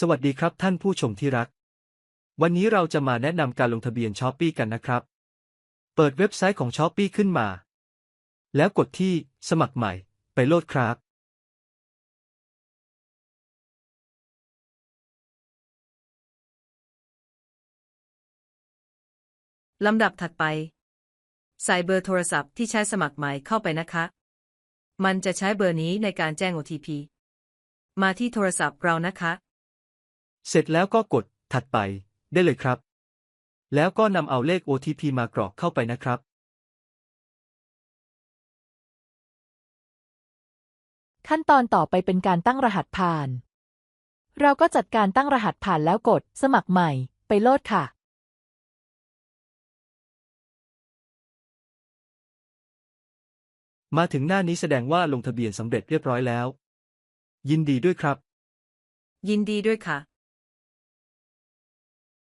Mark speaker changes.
Speaker 1: สวัสดีครับท่านผู้ชมที่รัก วันนี้เราจะมาแนะนำการลงทะเบียนช้อปปีกันนะครับ เปิดเว็บไซต์ของช้อปปีขึ้นมา แล้วกดที่สมัครใหม่ไปโหลดครับ
Speaker 2: ลำดับถัดไป ใส่เบอร์โทรศัพท์ที่ใช้สมัครใหม่เข้าไปนะคะ มันจะใช้เบอร์นี้ในการแจ้ง OTP มาที่โทรศัพท์เรานะคะ
Speaker 1: เสร็จแล้วก็กด ถัดไป ได้เลยครับ แล้วก็นำเอาเลข OTP มากรอกเข้าไปนะครับ
Speaker 3: ขั้นตอนต่อไปเป็นการตั้งรหัสผ่าน เราก็จัดการตั้งรหัสผ่านแล้วกด สมัครใหม่ ไปโหลดค่ะ
Speaker 1: มาถึงหน้านี้แสดงว่าลงทะเบียนสำเร็จเรียบร้อยแล้ว ยินดีด้วยครับ
Speaker 2: ยินดีด้วยค่ะ